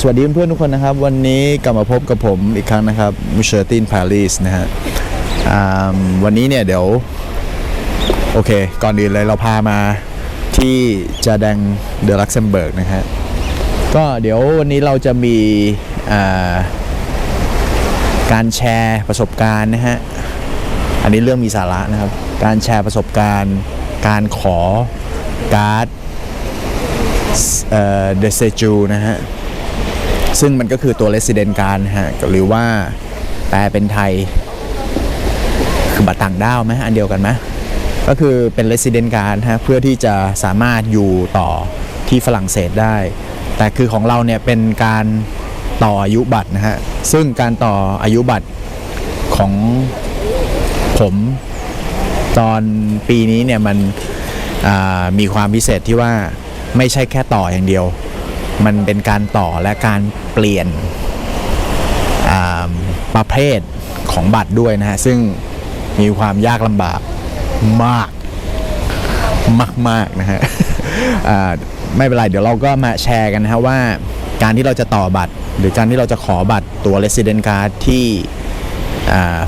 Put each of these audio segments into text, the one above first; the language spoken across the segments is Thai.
สวัสดีเพื่อนๆทุกคนนะครับ วันนี้กลับมาพบกับผมอีกครั้งนะครับมิเชอร์ตินปารีสนะฮะวันนี้เนี่ยเดี๋ยว โอเค ก่อนอื่นเลยเราพามาที่จาแดงเดลักเซมเบิร์กนะฮะก็เดี๋ยววันนี้เราจะมีการแชร์ประสบการณ์นะฮะอันนี้เรื่องมีสาระนะครับ การแชร์ประสบการณ์ การขอการ์ดเดเซจูนะฮะ ซึ่งมันก็คือตัว Resident Card ฮะหรือว่าแปลเป็นไทย คือบัตรต่างด้าวไหมอันเดียวกันไหมก็คือเป็น Resident Card ฮะเพื่อที่จะสามารถอยู่ต่อที่ฝรั่งเศสได้ แต่คือของเราเนี่ยเป็นการต่ออายุบัตรนะฮะซึ่งการต่ออายุบัตรของผมตอนปีนี้เนี่ยมันมีความพิเศษที่ว่าไม่ใช่แค่ต่ออย่างเดียว มันเป็นการต่อและการเปลี่ยนประเภทของบัตรด้วยนะฮะ ซึ่งมีความยากลำบากมากมากมากๆนะฮะไม่เป็นไร เดี๋ยวเราก็มาแชร์กันนะฮะว่าการที่เราจะต่อบัตร หรือการที่เราจะขอบัตรตัว Resident Card ที่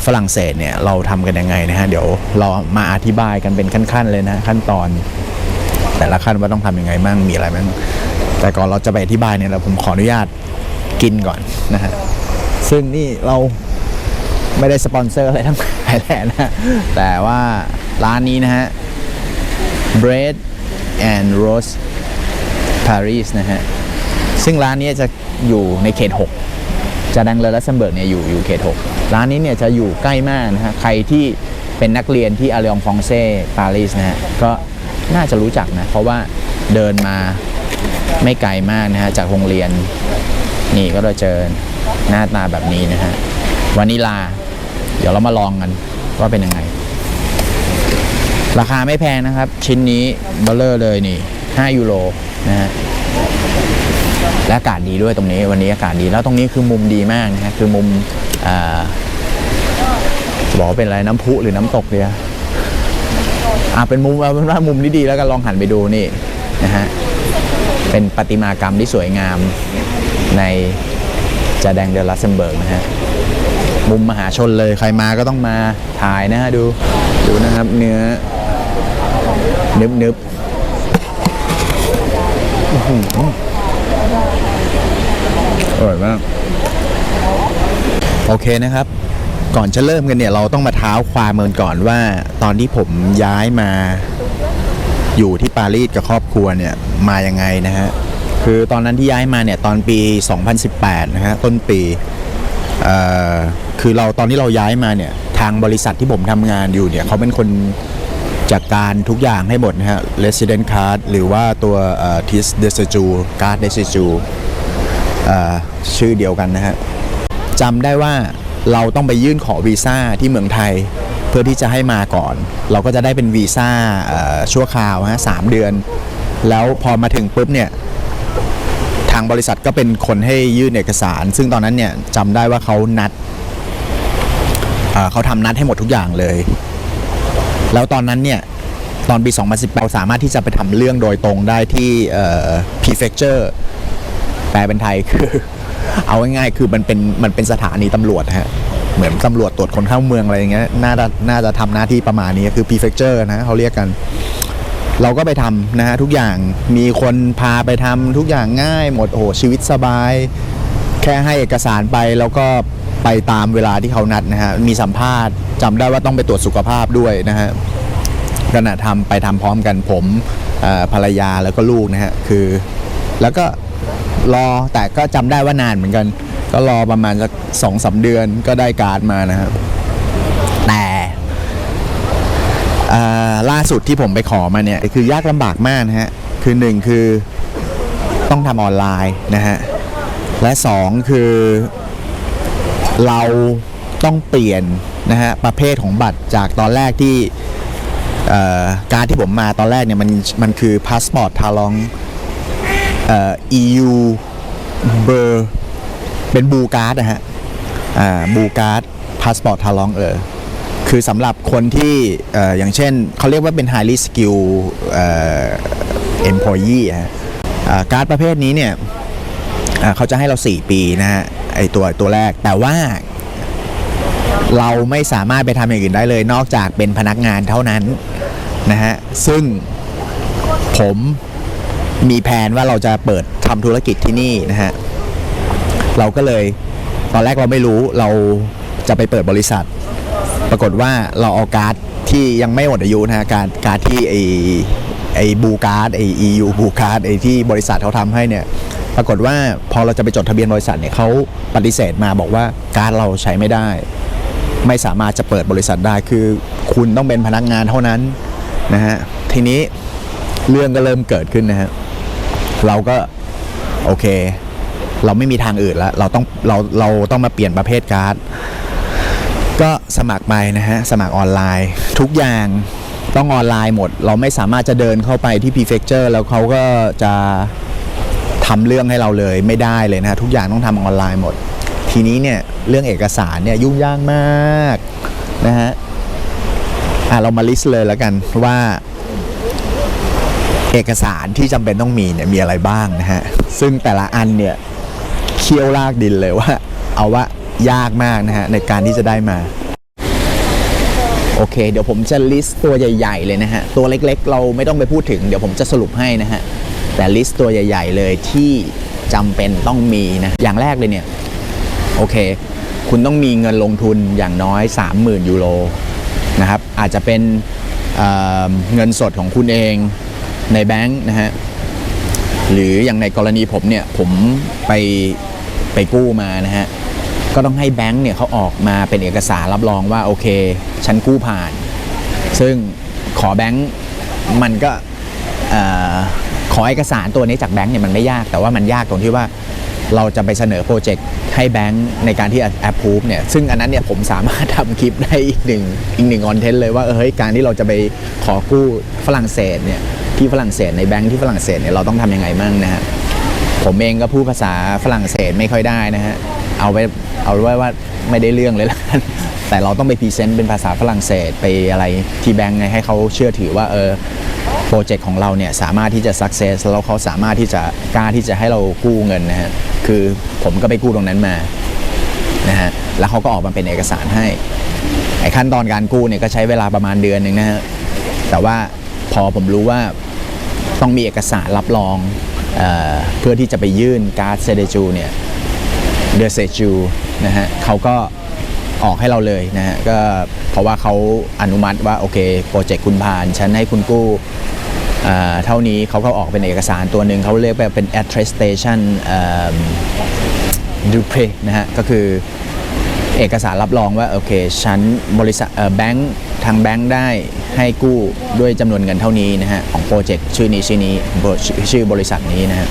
ฝรั่งเศสเนี่ยเราทำกันยังไงนะฮะ เดี๋ยวเรามาอธิบายกันเป็นขั้นๆเลยนะขั้นตอน แต่ละขั้นว่าต้องทำยังไงมั่งมีอะไรมั่ง แต่ก่อนเราจะไปอธิบายเนี่ยเราผมขออนุญาตกินก่อนนะฮะซึ่งนี่เราไม่ได้สปอนเซอร์อะไรทั้งหลายแหล่นะแต่ว่าร้านนี้นะฮะ Bread and Rose Paris นะฮะ ซึ่งร้านนี้จะอยู่ในเขต 6 จะดังเลอลัสเซมเบิร์กเนี่ยอยู่อยู่เขต 6 ร้านนี้เนี่ยจะอยู่ใกล้มากนะฮะ ใครที่เป็นนักเรียนที่อารีองฟองเซ่ปารีสนะฮะ ก็น่าจะรู้จักนะ เพราะว่าเดินมา ไม่ไกลมากนะฮะจากโรงเรียน นี่ก็จะเจอหน้าตาแบบนี้นะฮะวานิลา เดี๋ยวเรามาลองกันว่าเป็นยังไง ราคาไม่แพงนะครับ ชิ้นนี้เบลเลอร์เลยนี่ 5 ยูโรนะฮะและอากาศดีด้วยตรงนี้วันนี้อากาศดีแล้วตรงนี้คือมุมดีมากนะฮะคือมุมอ่าบอกเป็นอะไรน้ำพุหรือน้ำตกเดียอ่าเป็นมุมเอาเป็นว่ามุมที่ดีแล้วก็ลองหันไปดูนี่นะฮะ เป็นประติมากรรมที่สวยงามในจาแดงเดลัสเซมเบิร์กนะฮะ มุมมหาชนเลยใครมาก็ต้องมาถ่ายนะฮะ ดูดูนะครับเนื้อนึบนึบอร่อยมาก โอเคนะครับ ก่อนจะเริ่มกันเนี่ย เราต้องมาเท้าความเมินก่อนว่า ตอนที่ผมย้ายมา อยู่ที่ปารีสกับครอบครัวเนี่ยมายังไงนะฮะคือตอนนั้นที่ย้ายมาเนี่ยตอนปี 2018 นะฮะต้นปีคือเราตอนที่เราย้ายมาเนี่ยทางบริษัทที่ผมทำงานอยู่เนี่ยเขาเป็นคนจัดการทุกอย่างให้หมดนะฮะ Resident Card หรือว่าตัวเอ่อ TIS d e s j u Card d e s j u r เอ่อชื่อเดียวกันนะฮะจำได้ว่าเราต้องไปยื่นขอวีซ่าที่เมืองไทย เพื่อที่จะให้มาก่อน เราก็จะได้เป็นวีซ่าชั่วคราวฮะสามเดือน แล้วพอมาถึงปุ๊บเนี่ยทางบริษัทก็เป็นคนให้ยื่นเอกสาร ซึ่งตอนนั้นเนี่ยจำได้ว่าเขานัดเขาทำนัดให้หมดทุกอย่างเลย แล้วตอนนั้นเนี่ยตอนปี 2018เราสามารถที่จะไปทำเรื่องโดยตรงได้ที่ prefecture แปลเป็นไทยคือ เอาง่ายๆคือมันเป็นมันเป็นสถานีตำรวจฮะ เหมือนตำรวจตรวจคนเข้าเมืองอะไรอย่างเงี้ยน่าจะน่าจะทำหน้าที่ประมาณนี้คือ prefecture นะเขาเรียกกัน เราก็ไปทำนะฮะทุกอย่างมีคนพาไปทำทุกอย่างง่ายหมดโอ้ชีวิตสบาย แค่ให้เอกสารไปแล้วก็ไปตามเวลาที่เขานัดนะฮะมีสัมภาษณ์จำได้ว่าต้องไปตรวจสุขภาพด้วยนะฮะขณะทำไปทำพร้อมกันผมอ่อภรรยาแล้วก็ลูกนะฮะคือ แล้วก็รอแต่ก็จำได้ว่านานเหมือนกัน ก็รอประมาณสักสองสาเดือนก็ได้การ์ดมานะครับ แต่ล่าสุดที่ผมไปขอมาเนี่ย คือยากลำบากมากนะฮะ คือหนึ่งคือต้องทำออนไลน์นะฮะ และสองคือเราต้องเปลี่ยนนะฮะประเภทของบัตรจากตอนแรกที่การที่ผมมาตอนแรกเนี่ยมันมันคือพาสปอร์ตทาลองเอ่อ EU เบอร์ เป็นบูการ์ดนะฮะอ่าบูการ์ดพาสปอร์ตทาลองเออคือสำหรับคนที่ออย่างเช่นเขาเรียกว่าเป็น highly skill เอ่อ employee ฮะการ์ดประเภทนี้เนี่ยเขาจะให้เรา 4 ปีนะฮะไอตัวตัวแรกแต่ว่าเราไม่สามารถไปทำอย่างอื่นได้เลย นอกจากเป็นพนักงานเท่านั้นนะฮะซึ่งผมมีแผนว่าเราจะเปิดทำธุรกิจที่นี่นะฮะ เราก็เลยตอนแรกเราไม่รู้เราจะไปเปิดบริษัท ปรากฏว่าเราเอาการ์ดที่ยังไม่หมดอายุนะฮะการการ์ดที่ไอไอบูการ์ดไอ EU บูการ์ดไอที่บริษัทเขาทำให้เนี่ยปรากฏว่าพอเราจะไปจดทะเบียนบริษัทเนี่ยเขาปฏิเสธมาบอกว่าการ์ดเราใช้ไม่ได้ ไม่สามารถจะเปิดบริษัทได้คือคุณต้องเป็นพนักงานเท่านั้นนะฮะทีนี้เรื่องก็เริ่มเกิดขึ้นนะฮะเราก็โอเค เราไม่มีทางอื่นแล้ว เราต้องเราเราต้องมาเปลี่ยนประเภทการ์ด ก็สมัครไปนะฮะ สมัครออนไลน์ ทุกอย่างต้องออนไลน์หมด เราไม่สามารถจะเดินเข้าไปที่ prefecture แล้วเขาก็จะทำเรื่องให้เราเลยไม่ได้เลยนะฮะทุกอย่างต้องทำออนไลน์หมด ทีนี้เนี่ยเรื่องเอกสารเนี่ยยุ่งยากมากนะฮะอะเรามาลิสต์เลยแล้วกันว่า เอกสารที่จำเป็นต้องมีเนี่ยมีอะไรบ้างนะฮะซึ่งแต่ละอันเนี่ย คี่ยวลากดินเลยว่า เอาว่ายากมากนะฮะในการที่จะได้มา โอเค เดี๋ยวผมจะลิสต์ตัวใหญ่ ๆ เลยนะฮะ ตัวเล็กๆ เราไม่ต้องไปพูดถึง เดี๋ยวผมจะสรุปให้นะฮะ แต่ลิสต์ตัวใหญ่ ๆ เลยที่จำเป็นต้องมีนะ อย่างแรกเลยเนี่ย โอเค คุณต้องมีเงินลงทุนอย่างน้อย 30,000 ยูโรนะครับ อาจจะเป็นเเงินสดของคุณเองในแบงค์นะฮะ หรืออย่างในกรณีผมเนี่ย ผมไป ไปกู้มานะฮะก็ต้องให้แบงค์เนี่ยเขาออกมาเป็นเอกสารรับรองว่าโอเคฉันกู้ผ่าน ซึ่งขอแบงค์มันก็ขอเอกสารตัวนี้จากแบงค์เนี่ยมันไม่ยากแต่ว่ามันยากตรงที่ว่าเราจะไปเสนอโปรเจกต์ให้แบงค์ในการที่ approve เนี่ยซึ่งอันนั้นเนี่ยผมสามารถทำคลิปได้อีกหนึ่งอีกหนึ่งคอนเทนต์เลยว่าเออเฮ้ยการที่เราจะไปขอกู้ฝรั่งเศสเนี่ยที่ฝรั่งเศสในแบงค์ที่ฝรั่งเศสเนี่ยเราต้องทำยังไงมั่งนะฮะ ผมเองก็พูดภาษาฝรั่งเศสไม่ค่อยได้นะฮะ เอาไว้เอาไว้ว่าไม่ได้เรื่องเลยละกันแต่เราต้องไปพรีเซนต์เป็นภาษาฝรั่งเศสไปอะไรที่แบงก์ให้เขาเชื่อถือว่าเออโปรเจกต์ของเราเนี่ยสามารถที่จะสักเซสแล้วเขาสามารถที่จะกล้าที่จะให้เรากู้เงินนะฮะคือผมก็ไปกู้ตรงนั้นมานะฮะแล้วเขาก็ออกมาเป็นเอกสารให้ไอ้ขั้นตอนการกู้เนี่ยก็ใช้เวลาประมาณเดือนหนึ่งนะฮะแต่ว่าพอผมรู้ว่าต้องมีเอกสารรับรอง เเพื่อที่จะไปยื่นการ์ดเซเดจูเนี่ยเดอเซจูนะฮะเขาก็ออกให้เราเลยนะฮะก็เพราะว่าเขาอนุมัติว่าโอเคโปรเจกต์คุณผ่านฉันให้คุณกู้เเท่านี้เขาก็ออกเป็นเอกสารตัวหนึ่งเขาเรียกว่าเป็น attestation ดูเพนะฮะก็คือเอกสารรับรองว่าโอเคฉันบริษัทแบงค์ทางแบงค์ได้ ให้กู้ด้วยจำนวนเงินเท่านี้นะฮะของโปรเจกต์ชื่อนี้ชื่อนี้ชื่อบริษัทนี้นะฮะ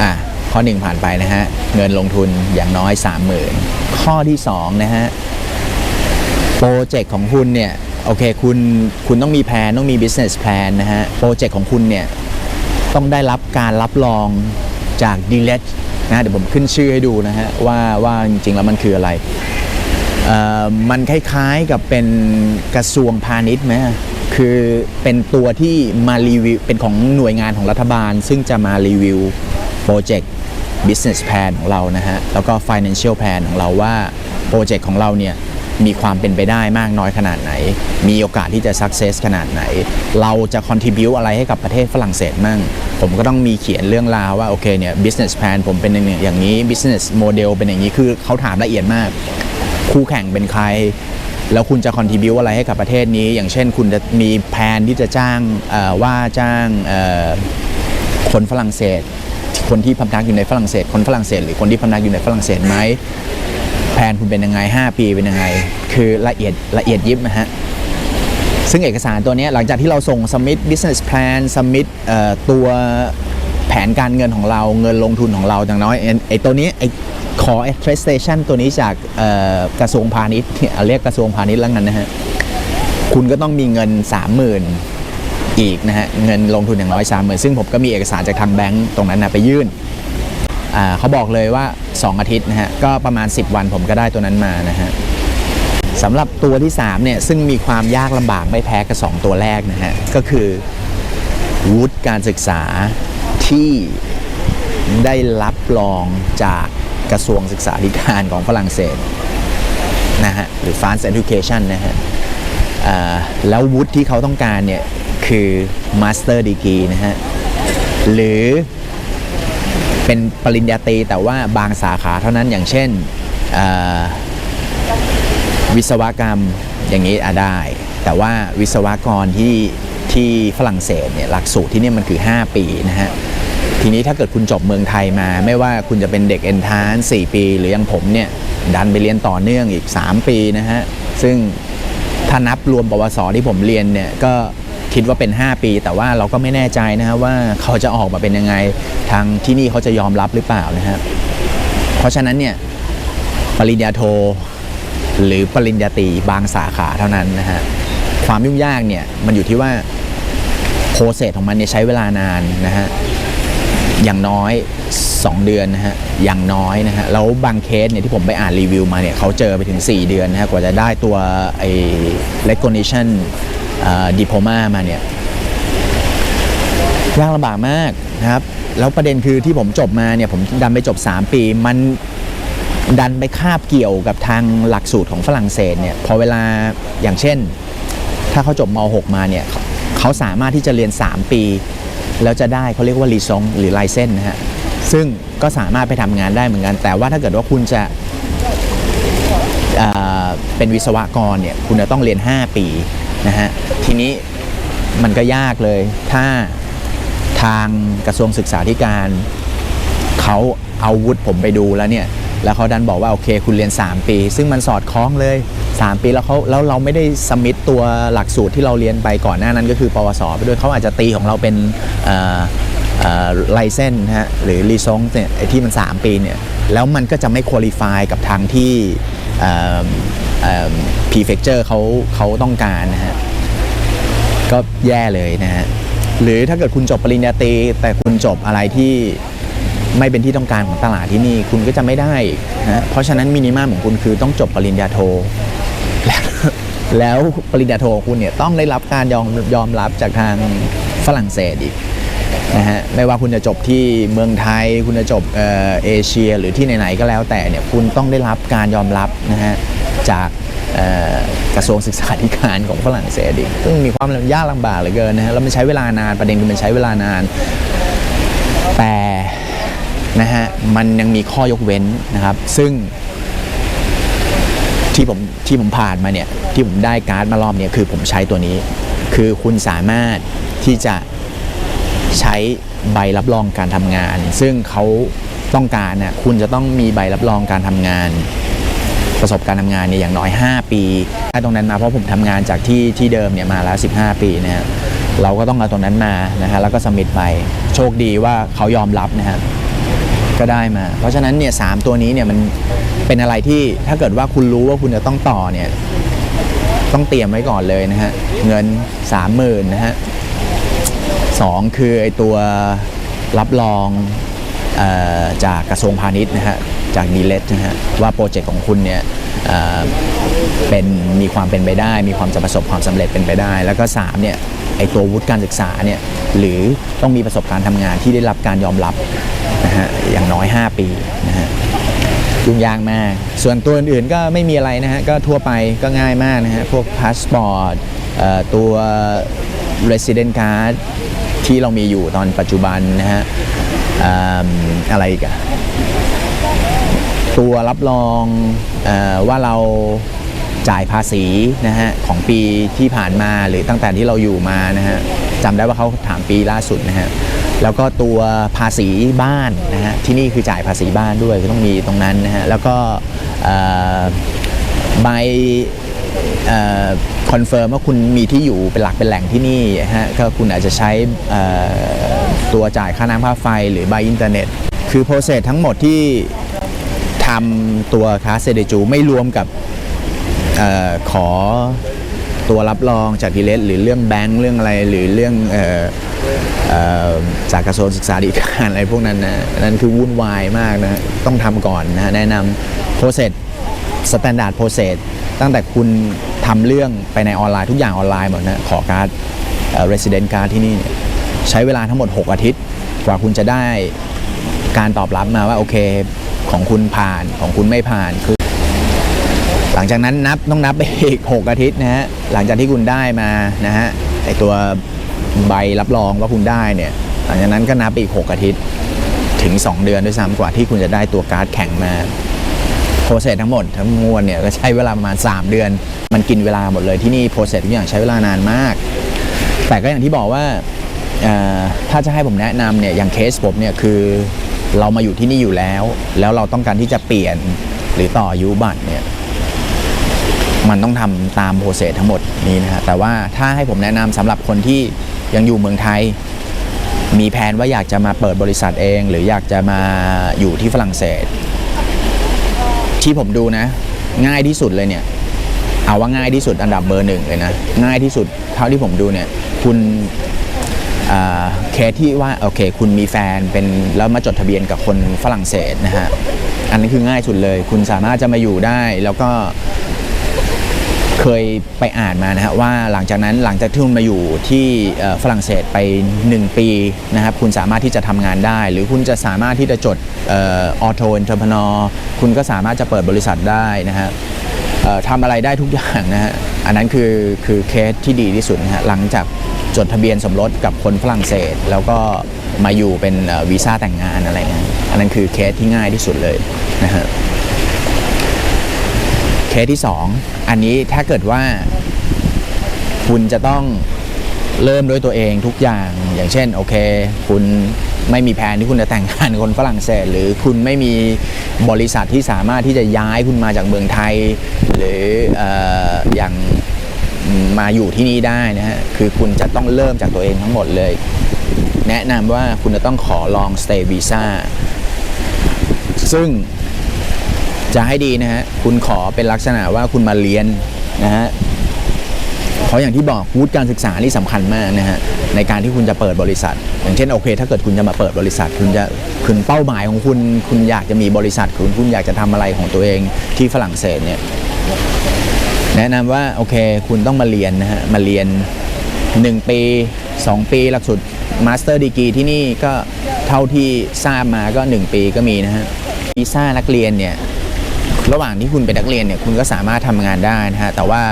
อะข้อหนึ่งผ่านไปนะฮะเงินลงทุนอย่างน้อย 30,000 ข้อที่2นะฮะโปรเจกต์ของคุณเนี่ยโอเคคุณคุณต้องมีแผนต้องมี business plan นะฮะโปรเจกต์ของคุณเนี่ยต้องได้รับการรับรองจาก d ีเลตนะเดี๋ยวผมขึ้นชื่อให้ดูนะฮะว่าว่าจริงๆแล้วมันคืออะไร มันคล้ายๆกับเป็นกระทรวงพาณิชย์ไหมคือเป็นตัวที่มารีวิว เป็นของหน่วยงานของรัฐบาล ซึ่งจะมารีวิวโปรเจกต์ business plan ของเรานะฮะ แล้วก็ financial plan ของเราว่าโปรเจกต์ของเราเนี่ยมีความเป็นไปได้มากน้อยขนาดไหน มีโอกาสที่จะ success ขนาดไหน เราจะ contribu อะไรให้กับประเทศฝรั่งเศสมั่ง ผมก็ต้องมีเขียนเรื่องราวว่า โอเคเนี่ย business plan ผมเป็นอย่างนี้อย่างนี้ business model เป็นอย่างนี้ คือเขาถามละเอียดมาก คู่แข่งเป็นใคร แล้วคุณจะ contribute อะไรให้กับประเทศนี้ อย่างเช่น คุณจะมีแผนที่จะจ้างว่าจ้างคนฝรั่งเศส คนที่พำนักอยู่ในฝรั่งเศส คนฝรั่งเศส หรือคนที่พำนักอยู่ในฝรั่งเศสไหมแผนคุณเป็นยังไง 5 ปีเป็นยังไง คือละเอียดละเอียดยิบนะฮะซึ่งเอกสารตัวนี้หลังจากที่เราส่ง submit business plan submit เอ่อตัวแผนการเงินของเราเงินลงทุนของเราอย่างน้อยไอ้ไอ้ตัวนี้ไอ้ ขอ attestation ตัวนี้จากกระทรวงพาณิชย์เรียกกระทรวงพาณิชย์แล้วกันนะฮะ คุณก็ต้องมีเงิน 30,000 อีกนะฮะ เงินลงทุนอย่างน้อย30,000ซึ่งผมก็มีเอกสารจากทางแบงก์ตรงนั้นนะไปยื่นเขาบอกเลยว่า 2 อาทิตย์นะฮะ ก็ประมาณ 10 วันผมก็ได้ตัวนั้นมานะฮะสำหรับตัวที่3เนี่ยซึ่งมีความยากลำบากไม่แพ้กับ2ตัวแรกนะฮะ ก็คือวุฒิการศึกษาที่ได้รับรองจาก กระทรวงศึกษาธิการของฝรั่งเศสนะฮะหรือ France Education นะฮะแล้ววุฒิที่เขาต้องการเนี่ยคือ Master Degree นะฮะหรือเป็นปริญญาตรีแต่ว่าบางสาขาเท่านั้นอย่างเช่นวิศวกรรมอย่างนี้อะได้ แต่ว่าวิศวกรที่ที่ฝรั่งเศสเนี่ยหลักสูตรที่นี่มันคือ 5 ปีนะฮะ ทีนี้ถ้าเกิดคุณจบเมืองไทยมา ไม่ว่าคุณจะเป็นเด็กเอนทาน4ปี หรืออย่างผมเนี่ย ดันไปเรียนต่อเนื่องอีก 3 ปีนะฮะ ซึ่งถ้านับรวมปวสที่ผมเรียนเนี่ยก็คิดว่าเป็น 5 ปี แต่ว่าเราก็ไม่แน่ใจนะฮะว่าเขาจะออกมาเป็นยังไงทางที่นี่เขาจะยอมรับหรือเปล่านะฮะเพราะฉะนั้นเนี่ยปริญญาโท หรือปริญญาตรีบางสาขาเท่านั้นนะฮะความยุ่งยากเนี่ยมันอยู่ที่ว่าโปรเซสของมันเนี่ยใช้เวลานานนะฮะ อย่างน้อย 2 เดือนนะฮะอย่างน้อยนะฮะแล้วบางเคสเนี่ยที่ผมไปอ่านรีวิวมาเนี่ยเขาเจอไปถึง 4 เดือนนะฮะกว่าจะได้ตัวไอ้ recognition เอ่อ diploma มาเนี่ยยากลำบากมากนะครับแล้วประเด็นคือที่ผมจบมาเนี่ยผมดันไปจบ 3 ปี มันดันไปคาบเกี่ยวกับทางหลักสูตรของฝรั่งเศสเนี่ยพอเวลาอย่างเช่น ถ้าเขาจบม .6 มาเนี่ยเขาเขาสามารถที่จะเรียน 3 ปี แล้วจะได้เขาเรียกว่ารีซองหรือไลเซนนะฮะซึ่งก็สามารถไปทำงานได้เหมือนกัน แต่ว่าถ้าเกิดว่าคุณจะเเป็นวิศวกรเนี่ยคุณจะต้องเรียน 5 ปีนะฮะทีนี้มันก็ยากเลย ถ้าทางกระทรวงศึกษาธิการเขาเอาวุฒิผมไปดูแล้วเนี่ย แล้วเขาดันบอกว่าโอเค คุณเรียน 3 ปี ซึ่งมันสอดคล้องเลย 3 ปีแล้วเขาแล้วเราไม่ได้สมิตตัวหลักสูตรที่เราเรียนไปก่อนหน้านั้นก็คือ ปวส ไปด้วยเขาอาจจะตีของเราเป็นไลเซนนะฮะหรือรีซงเนี่ยไอที่มัน 3 ปีเนี่ยแล้วมันก็จะไม่คุริฟายกับทางที่พีเฟกเจอร์เขาเขาต้องการนะฮะก็แย่เลยนะฮะหรือถ้าเกิดคุณจบปริญญาตรีแต่คุณจบอะไรที่ไม่เป็นที่ต้องการของตลาดที่นี่ คุณก็จะไม่ได้นะเพราะฉะนั้นมินิมัมของคุณคือต้องจบปริญญาโท แล้วแล้วปริญญาโทของคุณเนี่ยต้องได้รับการยอมยอมรับจากทางฝรั่งเศสอีกนะฮะไม่ว่าคุณจะจบที่เมืองไทย คุณจะจบเอ่อเอเชียหรือที่ไหนๆก็แล้วแต่เนี่ยคุณต้องได้รับการยอมรับนะฮะจากกระทรวงศึกษาธิการของฝรั่งเศสอีกซึ่งมีความยากลำบากเหลือเกินนะฮะแล้วมันใช้เวลานานประเด็นคือมันใช้เวลานาน แต่นะฮะมันยังมีข้อยกเว้นนะครับ ซึ่ง ที่ผมที่ผมผ่านมาเนี่ยที่ผมได้การ์ดมารอบเนี่ยคือผมใช้ตัวนี้ คือคุณสามารถที่จะใช้ใบรับรองการทำงาน ซึ่งเขาต้องการน่ะคุณจะต้องมีใบรับรองการทำงาน ประสบการณ์ทำงานเนี่ยอย่างน้อย 5 ปีได้ตรงนั้นมาเพราะผมทำงานจากที่ที่เดิมเนี่ยมาแล้ว 15 ปีนะฮะเราก็ต้องเอาตรงนั้นมานะฮะแล้วก็สมิธไปโชคดีว่าเขายอมรับนะฮะ ก็ได้มา เพราะฉะนั้นเนี่ยสามตัวนี้เนี่ยมันเป็นอะไรที่ถ้าเกิดว่าคุณรู้ว่าคุณจะต้องต่อเนี่ยต้องเตรียมไว้ก่อนเลยนะฮะเงิน 30,000นะฮะสองคือไอตัวรับรองออจากกระทรวงพาณิชย์นะฮะจากดีเลตนะฮะว่าโปรเจกต์ของคุณเนี่ยเเป็นมีความเป็นไปได้ มีความจะประสบความสำเร็จเป็นไปได้ แล้วก็3เนี่ยไอตัววุฒิการศึกษาเนี่ยหรือต้องมีประสบการณ์ทำงานที่ได้รับการยอมรับ นะฮะอย่างน้อย 5 ปีนะฮะยุ่งยากมาก ส่วนตัวอื่นๆก็ไม่มีอะไรนะฮะก็ทั่วไปก็ง่ายมากนะฮะพวกพาสปอร์ตตัว resident card ที่เรามีอยู่ตอนปัจจุบันนะฮะออะไรอีกอะตัวรับรองอว่าเราจ่ายภาษีนะฮะของปีที่ผ่านมาหรือตั้งแต่ที่เราอยู่มานะฮะจำได้ว่าเขาถามปีล่าสุดนะฮะ แล้วก็ตัวภาษีบ้านนะฮะที่นี่คือจ่ายภาษีบ้านด้วยก็ต้องมีตรงนั้นนะฮะแล้วก็ใบคอนเฟิร์มว่าคุณมีที่อยู่เป็นหลักเป็นแหล่งที่นี่ฮะก็คุณอาจจะใช้ตัวจ่ายค่าน้ำค่าไฟหรือใบอินเทอร์เน็ต คือโปรเซสทั้งหมดที่ทำตัวคาเซเดจูไม่รวมกับออขอตัวรับรองจากดีเลสหรือเรื่องแบงค์เรื่องอะไรหรือเรื่องอ จากกระทรวงศึกษาธิการอะไรพวกนั้นนะนั่นคือวุ่นวายมากนะต้องทำก่อนนะแนะนำโปรเซสสแตนดาร์ดโปรเซสตั้งแต่คุณทำเรื่องไปในออนไลน์ทุกอย่างออนไลน์หมดนะขอการ์ดเอ่อ resident card ที่นี่เนี่ยใช้เวลาทั้งหมด 6 อาทิตย์ กว่าคุณจะได้การตอบรับมาว่าโอเคของคุณผ่านของคุณไม่ผ่านคือ หลังจากนั้นนับต้องนับไปอีก 6 อาทิตย์นะฮะหลังจากที่คุณได้มานะฮะไอตัว ใบรับรองว่าคุณได้เนี่ยหลังจากนั้นก็นับไปอีก 6 อาทิตย์ถึง 2 เดือนด้วยซ้ำกว่าที่คุณจะได้ตัวการ์ดแข่งมาโปรเซสทั้งหมดทั้งมวลเนี่ยก็ใช้เวลาประมาณ 3 เดือน มันกินเวลาหมดเลยที่นี่โปรเซสทุกอย่างใช้เวลานานมาก แต่ก็อย่างที่บอกว่าถ้าจะให้ผมแนะนำเนี่ยอย่างเคสผมเนี่ยคือเรามาอยู่ที่นี่อยู่แล้ว แล้วเราต้องการที่จะเปลี่ยนหรือต่ออายุบัตรเนี่ยมันต้องทำตามโปรเซสทั้งหมดนี้นะฮะแต่ว่าถ้าให้ผมแนะนำสำหรับคนที่ ยังอยู่เมืองไทย มีแผนว่าอยากจะมาเปิดบริษัทเอง หรืออยากจะมาอยู่ที่ฝรั่งเศส ที่ผมดูนะ ง่ายที่สุดเลยเนี่ยเอาว่าง่ายที่สุดอันดับเบอร์หนึ่งเลยนะ ง่ายที่สุดเท่าที่ผมดูเนี่ย คุณเคสที่ว่าโอเค คุณมีแฟนเป็นแล้วมาจดทะเบียนกับคนฝรั่งเศสนะฮะอันนี้คือง่ายสุดเลย คุณสามารถจะมาอยู่ได้ แล้วก็ เคยไปอ่านมานะฮะว่าหลังจากนั้นหลังจากที่คุณมาอยู่ที่ฝรั่งเศสไป 1 ปีนะครับคุณสามารถที่จะทำงานได้ หรือคุณจะสามารถที่จะจดออโตเอนเตอร์พนอคุณก็สามารถจะเปิดบริษัทได้นะฮะเอ่อทำอะไรได้ทุกอย่างนะฮะอันนั้นคือคือเคสที่ดีที่สุดนะฮะหลังจากจดทะเบียนสมรสกับคนฝรั่งเศส แล้วก็มาอยู่เป็นวีซ่าแต่งงานอะไรเงี้ยอันนั้นคือเคสที่ง่ายที่สุดเลยนะฮะ เคสที่ 2 อันนี้ถ้าเกิดว่า คุณจะต้องเริ่มด้วยตัวเองทุกอย่าง อย่างเช่นโอเค คุณไม่มีแผนที่คุณจะแต่งงานคนฝรั่งเศส หรือคุณไม่มีบริษัทที่สามารถที่จะย้ายคุณมาจากเมืองไทย หรือออย่างมาอยู่ที่นี่ได้นะฮะคือคุณจะต้องเริ่มจากตัวเองทั้งหมดเลย แนะนำว่าคุณจะต้องขอลอง stay visa ซึ่ง จะให้ดีนะฮะคุณขอเป็นลักษณะว่าคุณมาเรียนนะฮะเพราะอย่างที่บอกวุฒิการศึกษานี่สำคัญมากนะฮะในการที่คุณจะเปิดบริษัท อย่างเช่นโอเค ถ้าเกิดคุณจะมาเปิดบริษัท คุณจะคุณเป้าหมายของคุณ คุณอยากจะมีบริษัท คุณคุณอยากจะทำอะไรของตัวเองที่ฝรั่งเศสเนี่ยแนะนำว่าโอเค คุณต้องมาเรียนนะฮะมาเรียน 1 ปี 2 ปีหลักสูตรมาสเตอร์ดีกรีที่นี่ก็เท่าที่ทราบมาก็ 1 ปีก็มีนะฮะวีซ่านักเรียนเนี่ย ระหว่างที่คุณเป็นนักเรียนเนี่ยคุณก็สามารถทำงานได้นะฮะแต่ว่า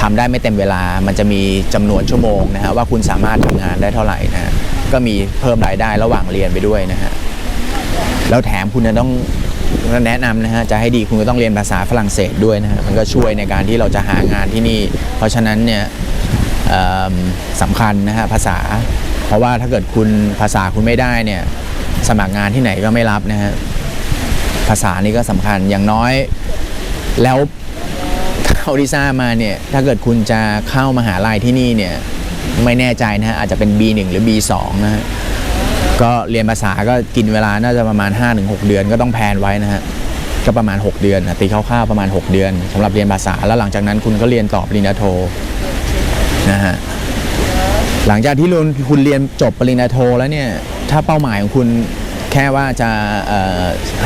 ทำได้ไม่เต็มเวลา มันจะมีจำนวนชั่วโมงนะฮะว่าคุณสามารถทำงานได้เท่าไหร่นะฮะก็มีเพิ่มรายได้ระหว่างเรียนไปด้วยนะฮะแล้วแถมคุณจะต้องแนะนำนะฮะจะให้ดีคุณก็ต้องเรียนภาษาฝรั่งเศสด้วยนะฮะมันก็ช่วยในการที่เราจะหางานที่นี่ เพราะฉะนั้นเนี่ยสำคัญนะฮะภาษา เพราะว่าถ้าเกิดคุณภาษาคุณไม่ได้เนี่ยสมัครงานที่ไหนก็ไม่รับนะฮะ ภาษานี่ก็สำคัญอย่างน้อย แล้วเข้าที่ทราบมาเนี่ยถ้าเกิดคุณจะเข้ามหาลัยที่นี่เนี่ยไม่แน่ใจนะฮะอาจจะเป็น B1 หรือ B2 นะฮะก็เรียนภาษาก็กินเวลาน่าจะประมาณ 5-6 เดือนก็ต้องแพลนไว้นะฮะก็ประมาณ 6 เดือนนะตีคร่าวๆประมาณ 6 เดือนสำหรับเรียนภาษาแล้วหลังจากนั้นคุณก็เรียนต่อปริญญาโทนะฮะหลังจากที่คุณคุณเรียนจบปริญญาโทแล้วเนี่ยถ้าเป้าหมายของคุณ แค่ว่าจะ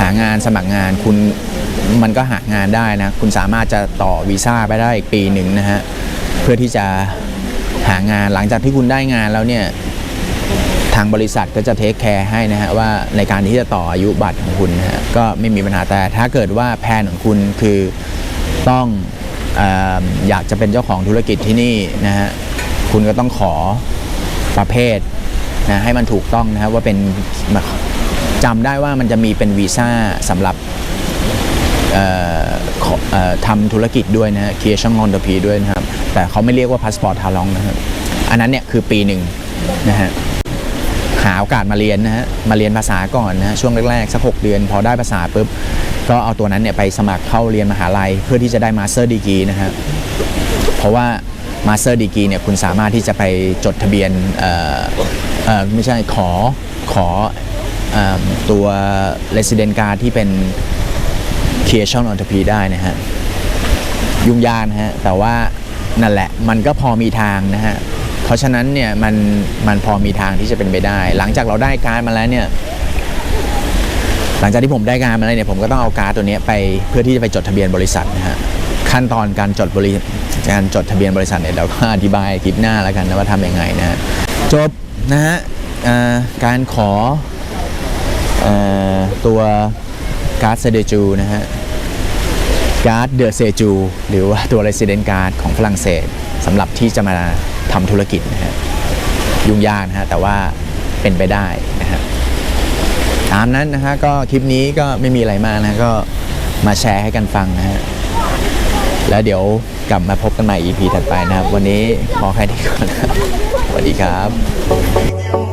หางานสมัครงานคุณมันก็หางานได้นะ คุณสามารถจะต่อวีซ่าไปได้อีกปีหนึ่งนะฮะ เพื่อที่จะหางานหลังจากที่คุณได้งานแล้วเนี่ย ทางบริษัทก็จะเทคแคร์ให้นะฮะ ว่าในการที่จะต่ออายุบัตรของคุณนะฮะ ก็ไม่มีปัญหาแต่ถ้าเกิดว่าแผนของคุณคือต้องออยากจะเป็นเจ้าของธุรกิจที่นี่นะฮะ คุณก็ต้องขอประเภท นะให้มันถูกต้องนะครับว่าเป็นจำได้ว่ามันจะมีเป็นวีซ่าสำหรับทำธุรกิจด้วยนะฮะเคียช่องงอนดพีด้วยนะครับ แต่เขาไม่เรียกว่าพาสปอร์ตทาลองนะครับ อันนั้นเนี่ยคือปีหนึ่งนะฮะหาโอกาสมาเรียนนะฮะมาเรียนภาษาก่อนนะฮะช่วงแรกๆ สัก 6 เดือน พอได้ภาษาปุ๊บ ก็เอาตัวนั้นเนี่ยไปสมัครเข้าเรียนมหาลัย เพื่อที่จะได้มาสเตอร์ดีกีนะฮะเพราะว่ามาสเตอร์ดีกีเนี่ยคุณสามารถที่จะไปจดทะเบียน ไม่ใช่ขอขออตัว resident card ที่เป็นเคลียช่องอ t พีได้นะฮะ ยุ่งยากนะฮะ แต่ว่านั่นแหละมันก็พอมีทางนะฮะ เพราะฉะนั้นเนี่ยมันมันพอมีทางที่จะเป็นไปได้ หลังจากเราได้การมาแล้วเนี่ยหลังจากที่ผมได้การมาแล้วเนี่ยผมก็ต้องเอาการ์ดตัวนี้ไปเพื่อที่จะไปจดทะเบียนบริษัทนะฮะขั้นตอนการจดบริการจดทะเบียนบริษัทเนี่ยเราก็อธิบายคลิปหน้าแล้วกันนะว่าทำยังไงนะจบ นะฮะการขออตัวการ์ดเซเดจูนะฮะการ์ดเดอเซจูหรือว่าตัว Resident Card ของฝรั่งเศสสำหรับที่จะมาทำธุรกิจนะฮะยุ่งยากนะฮะแต่ว่าเป็นไปได้นะฮะตามนั้นนะฮะก็คลิปนี้ก็ไม่มีอะไรมากนะก็มาแชร์ให้กันฟังนะฮะแล้วเดี๋ยวกลับมาพบกันใหม่ EP ถัดไปนะครับ วันนี้พอแค่นี้ก่อนนะครับ วัสดีครับ